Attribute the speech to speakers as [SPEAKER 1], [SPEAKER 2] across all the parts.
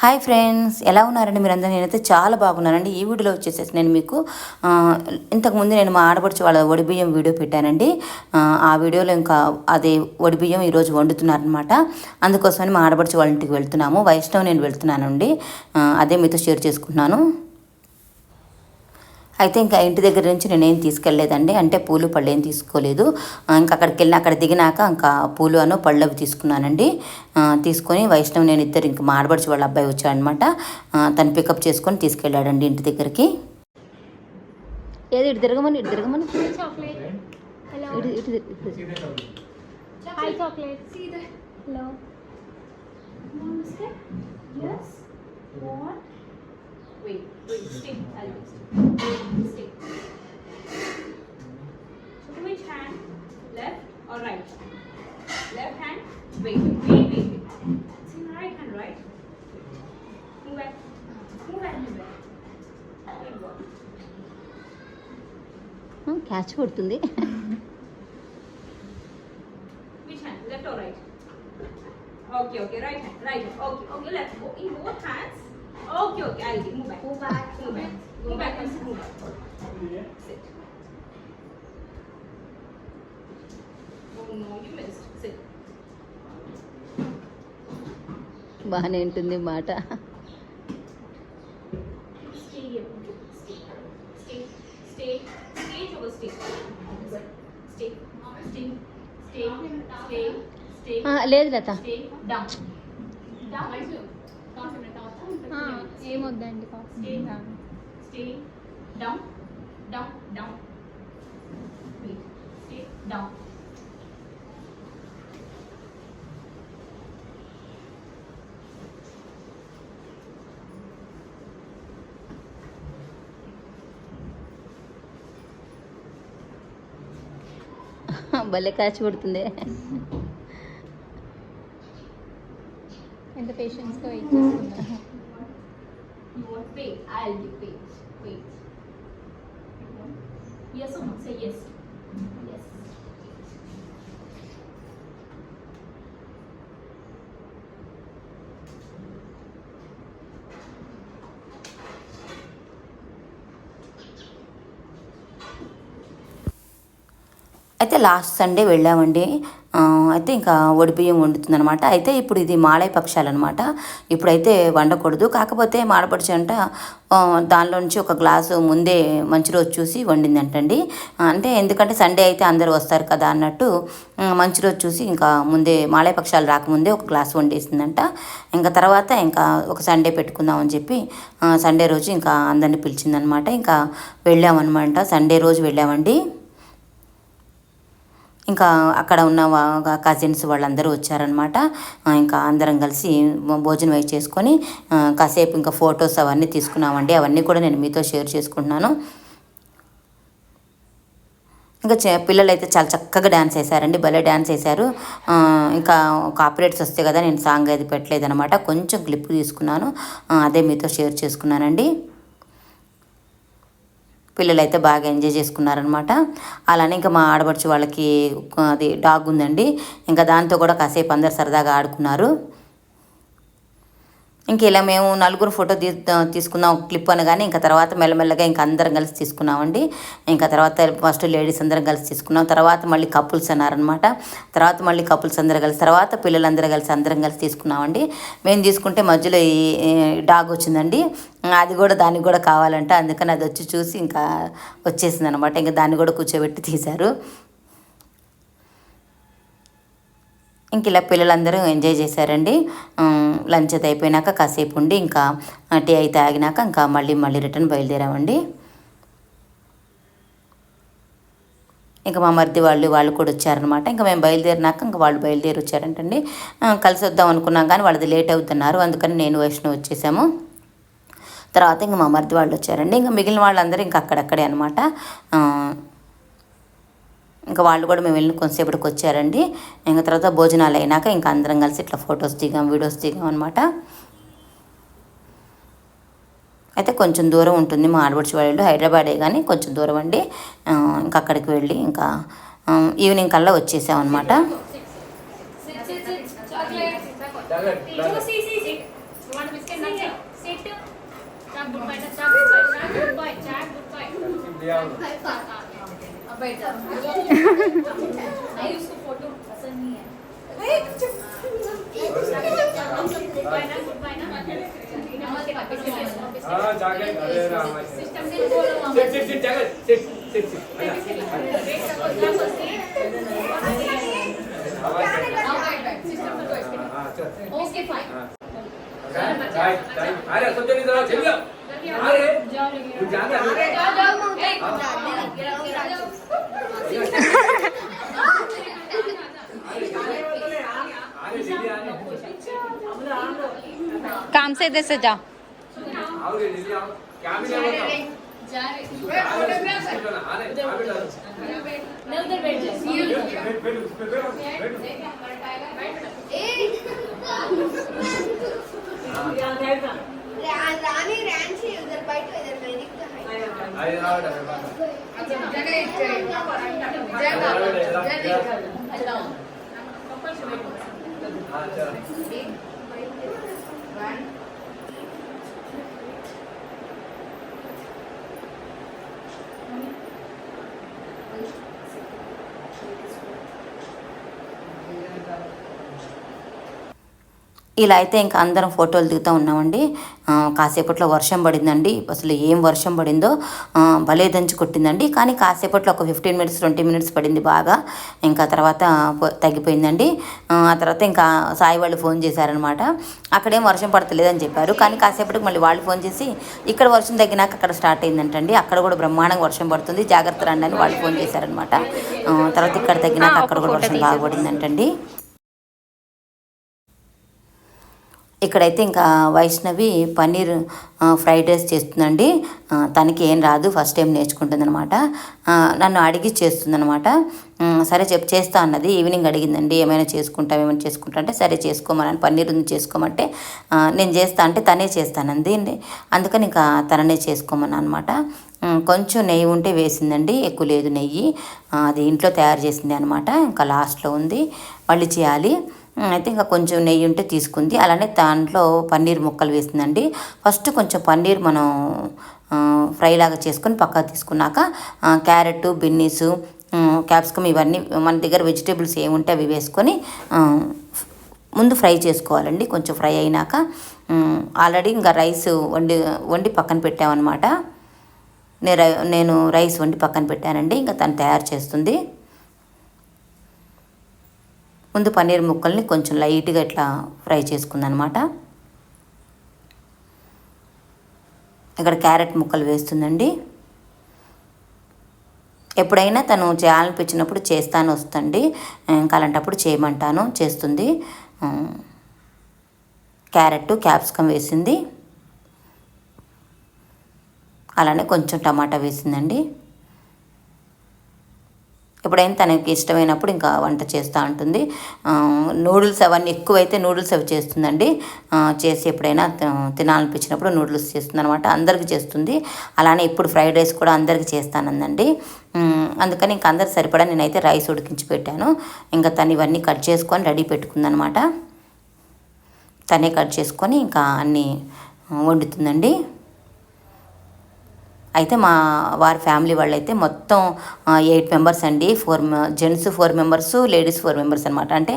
[SPEAKER 1] Hi friends ఎలా ఉన్నారండి మీరందరూ? నేనైతే చాలా బాగున్నానండి. ఈ వీడియోలో వచ్చేసేసి నేను మీకు ఇంతకుముందు నేను మా ఆడపడుచు వాళ్ళ వడిబియ్యం వీడియో పెట్టానండి. ఆ, వీడియోలో ఇంకా అదే వడిబియ్యం ఈరోజు వండుతున్నారనమాట అందుకోసమని మా ఆడపడుచు వాళ్ళ ఇంటికి వెళ్తున్నాము. వైష్ణవ్ నేను వెళ్తున్నానండి. అదే మీతో షేర్ చేసుకుంటున్నాను. అయితే ఇంకా ఇంటి దగ్గర నుంచి నేనేం తీసుకెళ్ళలేదండి. అంటే పూలు పళ్ళు ఏం తీసుకోలేదు. ఇంకా అక్కడికి వెళ్ళి అక్కడ దిగినాక ఇంకా పూలు అను పళ్ళు అవి తీసుకున్నానండి. తీసుకొని వైష్ణవ్ నేను ఇద్దరు ఇంకా మా ఆడబడుచు వాళ్ళ అబ్బాయి వచ్చాడనమాట. తను పికప్ చేసుకొని తీసుకెళ్ళాడండి ఇంటి దగ్గరికి. ఏది ఇటు తిరగమని ఇటు తిరగమని?
[SPEAKER 2] Chocolate. Wait, wait, stick. I'll do stick. Stick. So to which hand? Left or right? Left hand. Wait, wait, wait, wait. wait. It's in right hand, right? Move back. Move back, move back. Good work.
[SPEAKER 1] Catch కొడుతుంది
[SPEAKER 2] Which hand? Left or right? Okay, okay, right hand, right hand. Okay, okay, left. Go in both hands. Okay, okay, I'll give. Move back. Move back. Move back. Move back and sit. Move back. Sit. Oh no, you missed. Sit.
[SPEAKER 1] బాగానే ఉంటుంది మాట
[SPEAKER 2] Stay here. Down.
[SPEAKER 1] భలే catch కొడుతుంది
[SPEAKER 3] ఎంత పేషెన్స్గా wait చేస్తున్నా
[SPEAKER 2] More want? I'll give wait. Wait. Yes or no? Say yes. Yes.
[SPEAKER 1] అయితే last Sunday వెళ్ళామండి అయితే ఇంకా ఒడిబియ్యం వండుతుందనమాట అయితే ఇప్పుడు ఇది మాలయ పక్షాలు అనమాట ఇప్పుడైతే వండకూడదు. కాకపోతే మాడపడిచి అంట దానిలో నుంచి ఒక గ్లాసు ముందే మంచి రోజు చూసి వండిందంటండి. అంటే ఎందుకంటే సండే అయితే అందరూ వస్తారు కదా అన్నట్టు మంచి రోజు చూసి ఇంకా ముందే మాలయ పక్షాలు రాకముందే ఒక గ్లాస్ వండేసిందంట. ఇంకా తర్వాత ఇంకా ఒక సండే పెట్టుకుందామని చెప్పి సండే రోజు ఇంకా అందరిని పిలిచిందనమాట ఇంకా వెళ్ళామన్నమాట. సండే రోజు వెళ్ళామండి. ఇంకా అక్కడ ఉన్న కజిన్స్ వాళ్ళందరూ వచ్చారనమాట ఇంకా అందరం కలిసి భోజనం అయి చేసుకొని కాసేపు ఇంకా ఫొటోస్ అవన్నీ తీసుకున్నామండి. అవన్నీ కూడా నేను మీతో షేర్ చేసుకుంటున్నాను. ఇంకా చే- పిల్లలు అయితే చాలా చక్కగా డ్యాన్స్ వేశారండి. భలే డ్యాన్స్ వేశారు. ఇంకా కాపరేట్స్ వస్తే కదా నేను సాంగ్ అది పెట్టలేదు అనమాట కొంచెం క్లిప్ తీసుకున్నాను. అదే మీతో షేర్ చేసుకున్నానండి. పిల్లలు అయితే బాగా ఎంజాయ్ చేసుకున్నారనమాట అలానే ఇంకా మా ఆడపడుచు వాళ్ళకి అది డాగ్ ఉందండి. ఇంకా దాంతో కూడా కాసేపు అందరు సరదాగా ఆడుకున్నారు. ఇంక ఇలా మేము నలుగురు ఫోటో తీ తీసుకుందాం క్లిప్ అనగానే ఇంకా తర్వాత మెల్లమెల్లగా ఇంకా అందరం కలిసి తీసుకున్నామండి. ఇంకా తర్వాత ఫస్ట్ లేడీస్ అందరం కలిసి తీసుకున్నాం. తర్వాత మళ్ళీ కపుల్స్ అన్నారనమాట తర్వాత మళ్ళీ కపుల్స్ అందరూ కలిసి తర్వాత పిల్లలందరూ కలిసి అందరం కలిసి తీసుకున్నామండి. మేము తీసుకుంటే మధ్యలో ఈ డాగ్ వచ్చిందండి. అది కూడా దానికి కూడా కావాలంటే. అందుకని అది వచ్చి చూసి ఇంకా వచ్చేసింది అనమాట ఇంకా దాన్ని కూడా కూర్చోబెట్టి తీశారు. ఇంక ఇలా పిల్లలందరూ ఎంజాయ్ చేశారండి. లంచ్ అది అయిపోయినాక కాసేపు ఉండి ఇంకా టీ అయితే తాగినాక ఇంకా మళ్ళీ మళ్ళీ రిటర్న్ బయలుదేరామండి. ఇంకా మా మరిది వాళ్ళు వాళ్ళు కూడా వచ్చారనమాట ఇంకా మేము బయలుదేరినాక ఇంకా వాళ్ళు బయలుదేరి వచ్చారంటండి. కలిసి వద్దాం అనుకున్నాం కానీ వాళ్ళది లేట్ అవుతున్నారు. అందుకని నేను వైష్ణవ్ వచ్చేసాము. తర్వాత ఇంకా మా మరిది వాళ్ళు వచ్చారండి. ఇంకా మిగిలిన వాళ్ళందరూ ఇంకా అక్కడక్కడే అనమాట ఇంకా వాళ్ళు కూడా మేము వెళ్ళిన కొంతసేపటికి వచ్చారండి ఇంకా తర్వాత భోజనాలు అయినాక ఇంకా అందరం కలిసి ఇట్లా ఫొటోస్ దిగాం వీడియోస్ దిగాం అనమాట అయితే కొంచెం దూరం ఉంటుంది మా ఆడబడిచి వాళ్ళు హైదరాబాదే కానీ కొంచెం దూరం అండి ఇంకా అక్కడికి వెళ్ళి ఇంకా ఈవినింగ్ కల్లా వచ్చేసాం అనమాట
[SPEAKER 2] ओके फाइन
[SPEAKER 4] अरे सब जल्दी जरा चलिए अरे जाओ जाओ जाओ
[SPEAKER 3] सीधे से जा
[SPEAKER 5] రాని రాంచి ఇద్దరు బయట
[SPEAKER 4] ఇద్దరు మెదిక్ హై Thank you.
[SPEAKER 1] ఇలా అయితే ఇంకా అందరం ఫోటోలు దిగుతూ ఉన్నామండి. కాసేపట్లో వర్షం పడిందండి. అసలు ఏం వర్షం పడిందో భలే దంచి కొట్టిందండి. కానీ కాసేపట్లో ఒక ఫిఫ్టీన్ మినిట్స్ ట్వంటీ మినిట్స్ పడింది బాగా. ఇంకా తర్వాత తగ్గిపోయిందండి. ఆ తర్వాత ఇంకా సాయి వాళ్ళు ఫోన్ చేశారనమాట అక్కడేం వర్షం పడతలేదని చెప్పారు. కానీ కాసేపటికి మళ్ళీ వాళ్ళు ఫోన్ చేసి ఇక్కడ వర్షం తగ్గినాక అక్కడ స్టార్ట్ అయిందంటండి. అక్కడ కూడా బ్రహ్మాండంగా వర్షం పడుతుంది. జాగ్రత్త రండి అని వాళ్ళు ఫోన్ చేశారనమాట తర్వాత ఇక్కడ తగ్గినాక అక్కడ కూడా వర్షం బాగా పడిందంటండి. ఇక్కడైతే ఇంకా వైష్ణవి పన్నీర్ ఫ్రైడ్ రైస్ చేస్తుందండి. తనకి ఏం రాదు ఫస్ట్ టైం నేర్చుకుంటుందన్నమాట. నన్ను అడిగి చేస్తుందన్నమాట. సరే చెప్ చేస్తా అన్నది. ఈవినింగ్ అడిగిందండి ఏమైనా చేసుకుంటాం ఏమైనా చేసుకుంటా అంటే సరే చేసుకోమని పన్నీర్ ఉంది చేసుకోమంటే నేను చేస్తా అంటే తనే చేస్తానంది అందుకని ఇంకా తననే చేసుకోమని అనమాట కొంచెం నెయ్యి ఉంటే వేసిందండి ఎక్కువ లేదు నెయ్యి. అది ఇంట్లో తయారు చేసింది అనమాట ఇంకా లాస్ట్లో ఉంది. మళ్ళీ చేయాలి. అయితే ఇంకా కొంచెం నెయ్యి ఉంటే తీసుకుంది. అలానే దాంట్లో పన్నీర్ ముక్కలు వేసిందండి. ఫస్ట్ కొంచెం పన్నీర్ మనం ఫ్రై లాగా చేసుకొని పక్కకు తీసుకున్నాక క్యారెట్ బిన్నీసు క్యాప్సికమ్ ఇవన్నీ మన దగ్గర వెజిటేబుల్స్ ఏముంటే అవి వేసుకొని ముందు ఫ్రై చేసుకోవాలండి. కొంచెం ఫ్రై అయినాక ఆల్రెడీ ఇంకా రైస్ వండి వండి పక్కన పెట్టామన్నమాట. నేను రై- నేను రైస్ వండి పక్కన పెట్టానండి. ఇంకా తను తయారు చేస్తుంది. ముందు పన్నీర్ ముక్కల్ని కొంచెం లైట్గా ఇట్లా ఫ్రై చేసుకుందనమాట. ఇక్కడ క్యారెట్ ముక్కలు వేస్తుందండి. ఎప్పుడైనా తను చేయాలనిపించినప్పుడు చేస్తాను వస్తుంది ఇంకా అలాంటప్పుడు చేయమంటాను చేస్తుంది. క్యారెట్ క్యాప్సికమ్ వేసింది. అలానే కొంచెం టమాటా వేసిందండి. ఎప్పుడైనా తనకి ఇష్టమైనప్పుడు ఇంకా వంట చేస్తూ ఉంటుంది నూడిల్స్ అవన్నీ ఎక్కువైతే నూడిల్స్ అవి చేస్తుందండి. చేసి ఎప్పుడైనా తినాలనిపించినప్పుడు నూడిల్స్ చేస్తుంది అనమాట అందరికి చేస్తుంది. అలానే ఇప్పుడు ఫ్రైడ్ రైస్ కూడా అందరికి చేస్తానందండి. అందుకని ఇంకా అందరికి సరిపడా నేనైతే రైస్ ఉడికించి పెట్టాను. ఇంకా తను ఇవన్నీ కట్ చేసుకొని రెడీ పెట్టుకుందనమాట తనే కట్ చేసుకొని ఇంకా అన్నీ వండుతుందండి. అయితే మా వారి ఫ్యామిలీ వాళ్ళైతే మొత్తం ఎయిట్ మెంబర్స్ అండి. Four gents four members ladies four members అనమాట అంటే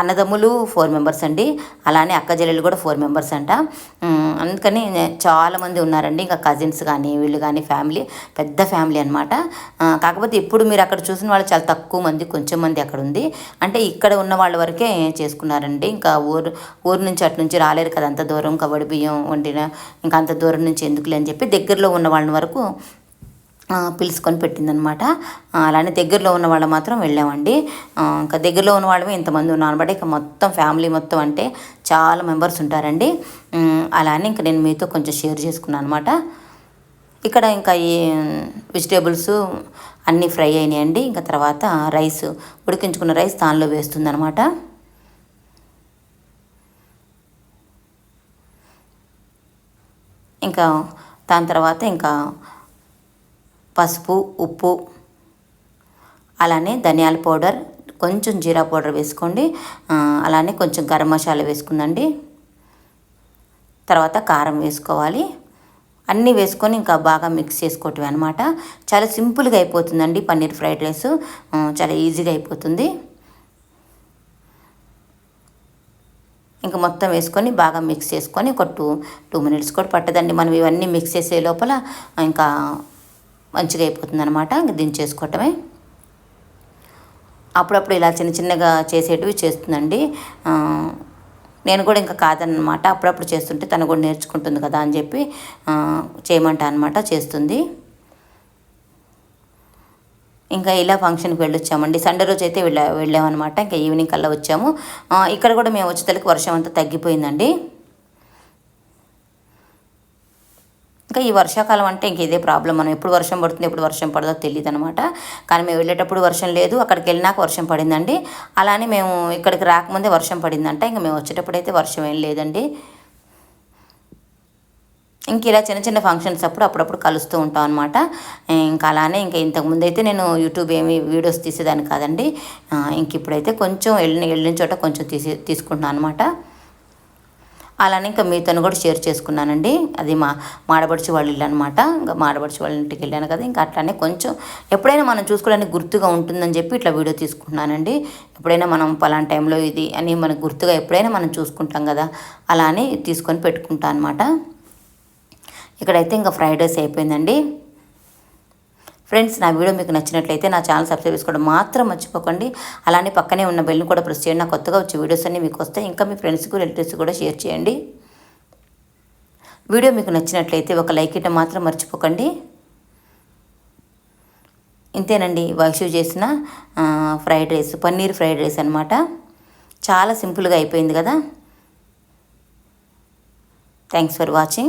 [SPEAKER 1] అన్నదమ్ములు ఫోర్ మెంబర్స్ అండి. అలానే అక్క చెల్లెలు కూడా ఫోర్ మెంబర్స్ అంట. అందుకని చాలామంది ఉన్నారండి. ఇంకా కజిన్స్ కానీ వీళ్ళు కానీ ఫ్యామిలీ పెద్ద ఫ్యామిలీ అనమాట కాకపోతే ఇప్పుడు మీరు అక్కడ చూసిన వాళ్ళు చాలా తక్కువ మంది కొంచెం మంది అక్కడ ఉంది. అంటే ఇక్కడ ఉన్న వాళ్ళ వరకే చేసుకున్నారండి. ఇంకా ఊరు ఊరు నుంచి అటు నుంచి రాలేరు కదా. అంత దూరం కబడి బియ్యం వండిన ఇంకా అంత దూరం నుంచి ఎందుకులే అని చెప్పి దగ్గర దగ్గరలో ఉన్న వాళ్ళ వరకు పిలుచుకొని పెట్టిందనమాట. అలానే దగ్గరలో ఉన్న వాళ్ళు మాత్రం వెళ్ళామండి. ఇంకా దగ్గరలో ఉన్న వాళ్ళమే ఇంతమంది ఉన్నాను అనమాట ఇక మొత్తం ఫ్యామిలీ మొత్తం అంటే చాలా మెంబర్స్ ఉంటారండి. అలానే ఇంకా నేను మీతో కొంచెం షేర్ చేసుకున్నాను అనమాట ఇక్కడ ఇంకా ఈ వెజిటేబుల్స్ అన్నీ ఫ్రై అయినాయండి. ఇంకా తర్వాత రైస్ ఉడికించుకున్న రైస్ దానిలో వేస్తుందనమాట ఇంకా దాని తర్వాత ఇంకా పసుపు ఉప్పు అలానే ధనియాల పౌడర్ కొంచెం జీరా పౌడర్ వేసుకోండి. అలానే కొంచెం గరం మసాలా వేసుకుందండి. తర్వాత కారం వేసుకోవాలి. అన్నీ వేసుకొని ఇంకా బాగా మిక్స్ చేసుకోవటం అనమాట చాలా సింపుల్గా అయిపోతుందండి పన్నీర్ ఫ్రైడ్ రైస్. చాలా ఈజీగా అయిపోతుంది. ఇంకా మొత్తం వేసుకొని బాగా మిక్స్ చేసుకొని ఒక టూ టూ మినిట్స్ కూడా పట్టదండి. మనం ఇవన్నీ మిక్స్ చేసే లోపల ఇంకా మంచిగా అయిపోతుంది అనమాట ఇంక దించేసుకోవటమే అప్పుడప్పుడు ఇలా చిన్న చిన్నగా చేసేటివి చేస్తుందండి. నేను కూడా ఇంకా కాదనమాట అప్పుడప్పుడు చేస్తుంటే తను కూడా నేర్చుకుంటుంది కదా అని చెప్పి చేయమంటా అనమాట చేస్తుంది. ఇంకా ఇలా ఫంక్షన్కి వెళ్ళొచ్చామండి. సండే రోజు అయితే వెళ్ళా వెళ్ళామన్నమాట. ఇంకా ఈవినింగ్ కల్లా వచ్చాము. ఇక్కడ కూడా మేము వచ్చేతలకి వర్షం అంతా తగ్గిపోయిందండి. ఇంకా ఈ వర్షాకాలం అంటే ఇంక ఇదే ప్రాబ్లం మనం ఎప్పుడు వర్షం పడుతుంది ఎప్పుడు వర్షం పడదో తెలియదు అనమాట కానీ మేము వెళ్ళేటప్పుడు వర్షం లేదు. అక్కడికి వెళ్ళినాక వర్షం పడిందండి. అలానే మేము ఇక్కడికి రాకముందే వర్షం పడిందంట. ఇంకా మేము వచ్చేటప్పుడు అయితే వర్షం ఏం లేదండి. ఇంక ఇలా చిన్న చిన్న ఫంక్షన్స్ అప్పుడు అప్పుడప్పుడు కలుస్తూ ఉంటాం అనమాట ఇంకా అలానే ఇంకా ఇంతకుముందు అయితే నేను యూట్యూబ్ ఏమి వీడియోస్ తీసేదాన్ని కాదండి. ఇంక ఇప్పుడైతే కొంచెం వెళ్ళిన వెళ్ళిన చోట కొంచెం తీసి తీసుకుంటున్నాను అనమాట అలానే ఇంకా మీతోను కూడా షేర్ చేసుకున్నానండి. అది మా మాడబడిచి వాళ్ళ ఇల్లు అనమాట ఇంకా మాడబడిచి వాళ్ళ ఇంటికి వెళ్ళాను కదా ఇంకా అట్లానే కొంచెం ఎప్పుడైనా మనం చూసుకోవడానికి గుర్తుగా ఉంటుందని చెప్పి ఇట్లా వీడియో తీసుకుంటున్నానండి. ఎప్పుడైనా మనం పలానా టైంలో ఇది అని మనకు గుర్తుగా ఎప్పుడైనా మనం చూసుకుంటాం కదా అలానే తీసుకొని పెట్టుకుంటాను అనమాట ఇక్కడైతే ఇంకా ఫ్రైడ్ రైస్ అయిపోయిందండి. ఫ్రెండ్స్ నా వీడియో మీకు నచ్చినట్లయితే నా ఛానల్ సబ్స్క్రైబ్ చేసుకోవడం మాత్రం మర్చిపోకండి. అలానే పక్కనే ఉన్న బెల్ని కూడా ప్రెస్ చేయండి. నా కొత్తగా వచ్చే వీడియోస్ అన్నీ మీకు వస్తాయి. ఇంకా మీ ఫ్రెండ్స్కి రిలేటివ్స్ కూడా షేర్ చేయండి. వీడియో మీకు నచ్చినట్లయితే ఒక లైక్ ఇవ్వడం మాత్రం మర్చిపోకండి. ఇంతేనండి వైష్యూ చేసిన fried rice paneer fried rice అనమాట చాలా సింపుల్గా అయిపోయింది కదా. Thanks for watching